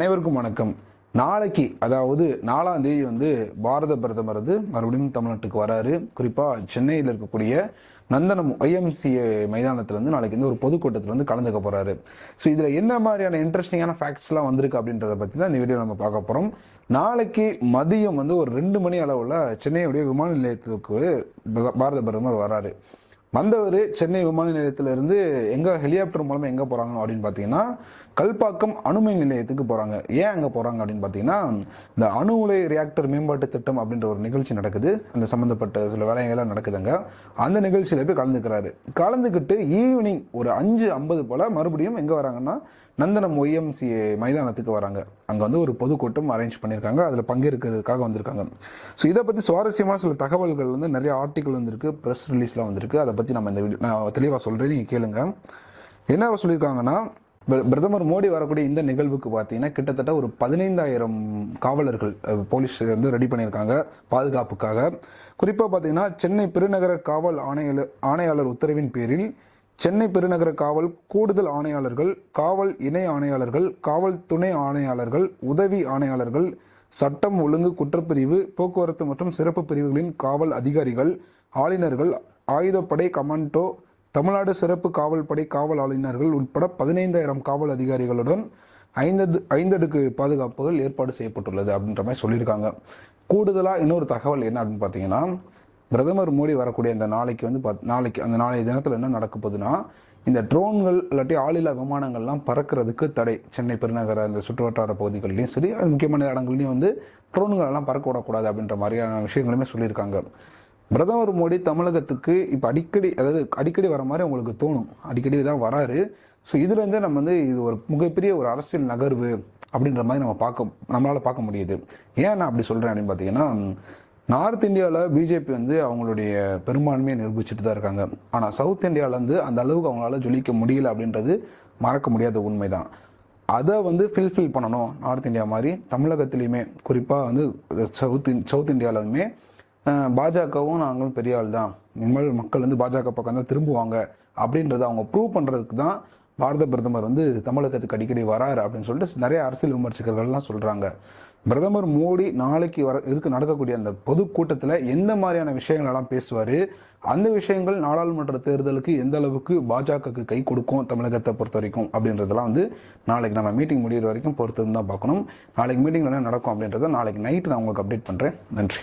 அனைவருக்கும் வணக்கம். நாளைக்கு அதாவது நாலாம் தேதி வந்து பாரத பிரதமர் வந்து மறுபடியும் தமிழ்நாட்டுக்கு வராரு. குறிப்பாக சென்னையில் இருக்கக்கூடிய நந்தனம் ஒய்எம்சி மைதானத்தில் வந்து நாளைக்கு வந்து ஒரு பொதுக்கூட்டத்தில் வந்து கலந்துக்க போகிறாரு ஸோ இதில் என்ன மாதிரியான இன்ட்ரெஸ்டிங்கான ஃபேக்ட்ஸ்லாம் வந்திருக்கு அப்படின்றத பற்றி தான் இந்த வீடியோ நம்ம பார்க்க போகிறோம் நாளைக்கு மதியம் வந்து ஒரு ரெண்டு மணி அளவில் சென்னையுடைய விமான நிலையத்துக்கு பாரத பிரதமர் வராரு. வந்தவர் சென்னை விமான நிலையத்திலிருந்து எங்கே ஹெலிகாப்டர் மூலமாக எங்கே போகிறாங்க அப்படின்னு பார்த்தீங்கன்னா கல்பாக்கம் அணுமின் நிலையத்துக்கு போகிறாங்க ஏன் அங்கே போகிறாங்க அப்படின்னு பார்த்தீங்கன்னா இந்த அணு உலை ரியாக்டர் மேம்பாட்டு திட்டம் அப்படின்ற ஒரு நிகழ்ச்சி நடக்குது. அந்த சம்மந்தப்பட்ட சில வேலைகள்லாம் நடக்குதுங்க. அந்த நிகழ்ச்சியில் போய் கலந்துக்கிறாரு. கலந்துக்கிட்டு ஈவினிங் ஒரு அஞ்சு ஐம்பது போல் மறுபடியும் எங்கே வராங்கன்னா நந்தனம் ஒய்எம்சிஏ மைதானத்துக்கு வராங்க. அங்கே வந்து ஒரு பொதுக்கூட்டம் அரேஞ்ச் பண்ணியிருக்காங்க அதில் பங்கேற்கிறதுக்காக வந்திருக்காங்க. ஸோ இதை பற்றி சுவாரஸ்யமான சில தகவல்கள் வந்து நிறைய ஆர்டிக்கல் வந்திருக்கு ப்ரெஸ் ரிலீஸ்லாம் வந்திருக்கு. அதை பற்றி நம்ம இந்த வீடியோ நான் தெளிவாக சொல்றேன் நீங்கள் கேளுங்க. என்ன சொல்லியிருக்காங்கன்னா பிரதமர் மோடி வரக்கூடிய இந்த நிகழ்வுக்கு பார்த்தீங்கன்னா கிட்டத்தட்ட ஒரு பதினைந்தாயிரம் காவலர்கள் போலீஸ் வந்து ரெடி பண்ணியிருக்காங்க பாதுகாப்புக்காக. குறிப்பாக பார்த்தீங்கன்னா சென்னை பெருநகர காவல் ஆணையாளர் ஆணையாளர் உத்தரவின் பேரில் சென்னை பெருநகர காவல் கூடுதல் ஆணையாளர்கள் காவல் இணை ஆணையாளர்கள் காவல் துணை ஆணையாளர்கள் உதவி ஆணையாளர்கள் சட்டம் ஒழுங்கு குற்றப்பிரிவு போக்குவரத்து மற்றும் சிறப்பு பிரிவுகளின் காவல் அதிகாரிகள் ஆளுநர்கள் ஆயுதப்படை கமாண்டோ தமிழ்நாடு சிறப்பு காவல் படை காவல் ஆளுநர்கள் உட்பட பதினைந்தாயிரம் காவல் அதிகாரிகளுடன் ஐந்தது ஐந்தடுக்கு பாதுகாப்புகள் ஏற்பாடு செய்யப்பட்டுள்ளது அப்படின்ற மாதிரி சொல்லியிருக்காங்க. கூடுதலாக இன்னொரு தகவல் என்ன அப்படின்னு பார்த்தீங்கன்னா பிரதமர் மோடி வரக்கூடிய இந்த நாளைக்கு வந்து பாத்- நாளைக்கு அந்த நாளைய தினத்தில் என்ன நடக்க போகுதுன்னா இந்த ட்ரோன்கள் இல்லாட்டி ஆளில்லா விமானங்கள்லாம் பறக்கிறதுக்கு தடை. சென்னை பெருநகர அந்த சுற்றுவட்டார பகுதிகள்லையும் சரி அது முக்கியமான இடங்கள்லையும் வந்து ட்ரோன்கள் எல்லாம் பறக்க விடக்கூடாது அப்படின்ற மாதிரியான விஷயங்களுமே சொல்லியிருக்காங்க. பிரதமர் மோடி தமிழகத்துக்கு இப்போ அடிக்கடி அதாவது அடிக்கடி வர மாதிரி உங்களுக்கு தோணும். அடிக்கடி தான் வராரு. ஸோ இதுலேருந்தே நம்ம வந்து இது ஒரு மிகப்பெரிய ஒரு அரசியல் நகர்வு அப்படின்ற மாதிரி நம்ம பார்க்க நம்மளால் பார்க்க முடியுது. ஏன் நான் அப்படி சொல்கிறேன் அப்படின்னு பார்த்தீங்கன்னா நார்த் இந்தியாவில் பிஜேபி வந்து அவங்களுடைய பெரும்பான்மையை நிரூபிச்சுட்டு தான் இருக்காங்க. ஆனால் சவுத் இந்தியாவில் வந்து அந்த அளவுக்கு அவங்களால ஜொலிக்க முடியல அப்படின்றது மறக்க முடியாத உண்மைதான். அதை வந்து ஃபில்ஃபில் பண்ணணும் நார்த் இந்தியா மாதிரி தமிழகத்திலையுமே. குறிப்பாக வந்து சவுத் சவுத் இந்தியாவிலுமே பாஜகவும் நாங்களும் பெரிய ஆள் தான். இனிமேல் மக்கள் வந்து பாஜக பக்கம் தான் திரும்புவாங்க அப்படின்றத அவங்க ப்ரூவ் பண்ணுறதுக்கு தான் பாரத பிரதமர் வந்து தமிழகத்துக்கு அடிக்கடி வராரு அப்படின்னு சொல்லிட்டு நிறைய அரசியல் விமர்சகர்கள்லாம் சொல்கிறாங்க பிரதமர் மோடி நாளைக்கு வர இருக்க நடக்கக்கூடிய அந்த பொதுக்கூட்டத்தில் எந்த மாதிரியான விஷயங்களெல்லாம் பேசுவார்? அந்த விஷயங்கள் நாடாளுமன்ற தேர்தலுக்கு எந்த அளவுக்கு பாஜகவுக்கு கை கொடுக்கும் தமிழகத்தை பொறுத்த வரைக்கும் அப்படின்றதெல்லாம் வந்து நாளைக்கு நம்ம மீட்டிங் முடிகிற வரைக்கும் பொறுத்து தான் பார்க்கணும். நாளைக்கு மீட்டிங்கில் என்ன நடக்கும் அப்படின்றத நாளைக்கு நைட்டு நான் உங்களுக்கு அப்டேட் பண்ணுறேன் நன்றி.